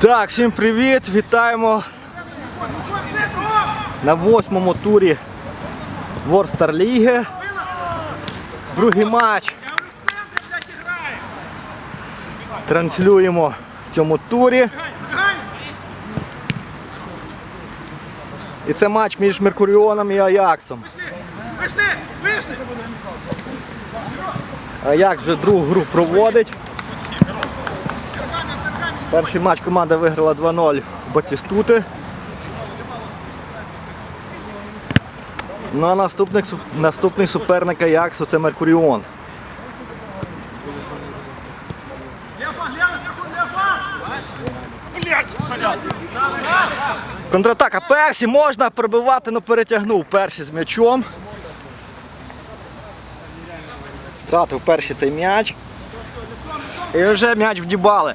Так, всім привіт! Вітаємо на восьмому турі Ворстар Ліги. Другий матч. Транслюємо в цьому турі. І це матч між Меркуріоном і Аяксом. Аякс вже другу гру проводить. Перший матч команда виграла 2-0 Батістути. Ну а наступник, наступний суперник Аяксу це Меркуріон. Контратака Персі можна пробивати, але перетягнув Персі з м'ячом. Втратив Персі цей м'яч. І вже м'яч вдібали.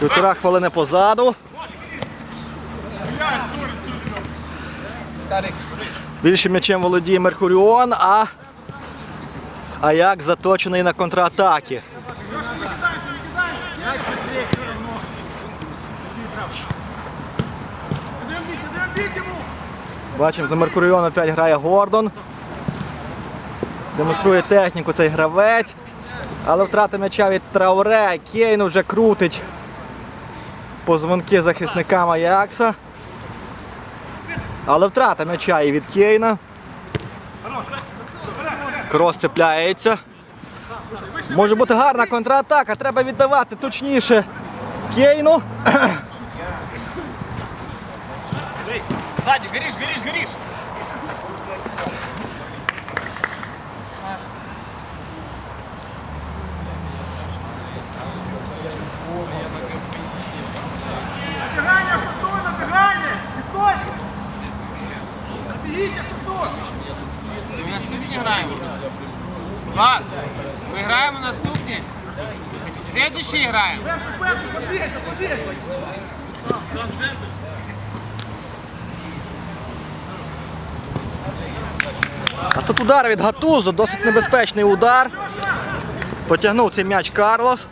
Півтора хвилини позаду. Більше м'ячем володіє Меркуріон, а Аяк заточений на контратаки. Бачимо, за Меркуріон опять грає Гордон. Демонструє техніку цей гравець. Але втрата м'яча від Трауре. Кейн вже крутить позвонки захисникам Аякса. Але втрата м'яча і від Кейна. Крос цепляється. Може бути гарна контратака, треба віддавати точніше Кейну. Сзади, горишь, горишь, горишь! Что! Ми наступні граємо. Влад, ми граємо наступні. Слідуючі граємо. А тут удар від Гатузу, досить небезпечний удар. Потягнув цей м'яч Карлос.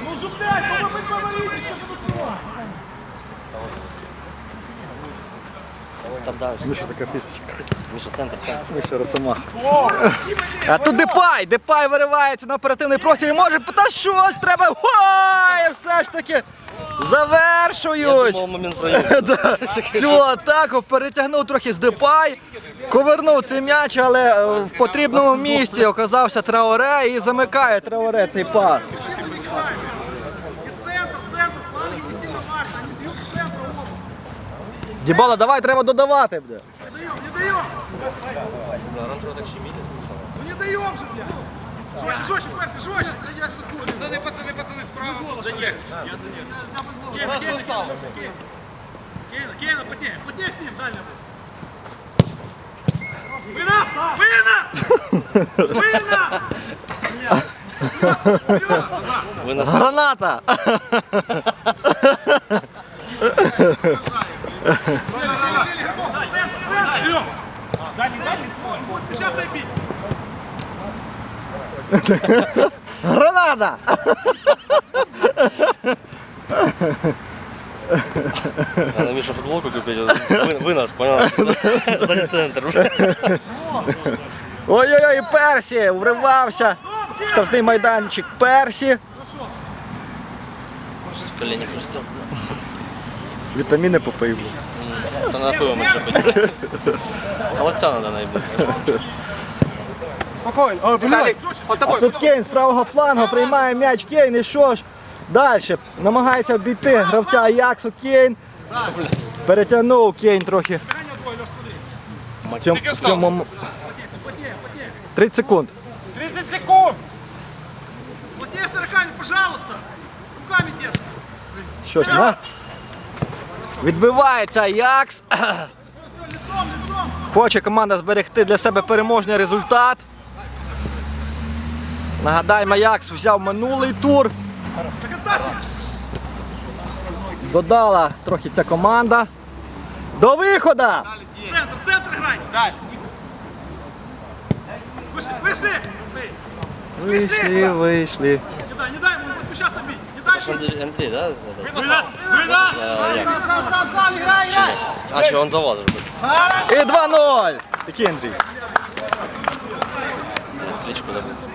Ну же, блядь, ну вы поговорите, что ты успеваешь? Там далі. Міша така фішечка. Міша, центр, центр. Міша Росомах. А тут Депай! Депай виривається на оперативний простір і може, та щось треба. Ой, все ж таки завершують. Думав, момент проїхав. Да. Цю атаку перетягнув трохи з Депай, ковернув цей м'яч, але е, в потрібному місці оказався Траоре і замикає Траоре цей пас. Дібала, давай, треба додавати. Бля. Не даем, не даем! Ну не даем же, блядь! Жестче, жестче, перси, жестче! Пацаны, пацаны, пацаны, справа! За них! Я за них! Кейна, Кейна, Кейна, Кейна, Кейна, плотнее, плотнее с ним, дальше! Вы нас! Вы нас! Вы нас! Вперед! Назад! Ви нас Граната! Бить! Граната! Надо Миша футболку купить, вы, вынос, понял? Сзади центр. Ой-ой-ой, Персі вривався в штрафний майданчик Персі. Колени хрустят. Вітаміни попив. Это надо пиво меньше пить. Холодца надо наебать. А тут Кейн з правого флангу приймає м'яч Кейн і що ж? Далі намагається обійти гравця Аяксу Кейн. Перетягнув Кейн трохи. В цьому, в цьому... м- Плотнее, плотнее, плотнее. 30 секунд. 30 секунд! Плотнее с руками, пожалуйста. Руками держи. Що ж, на? Відбивається Аякс. Хоче команда зберегти для себе переможний результат. Нагадаємо, Аякс взяв минулий тур. Додала трохи ця команда. До виходу! Центр, центр грань! Далі. Вийшли, вийшли! Вийшли! Не дай, не дай, поспішатися бій! М3, да? А что, он за вас робить? І 2-0! Такий Андрей? Річку забув.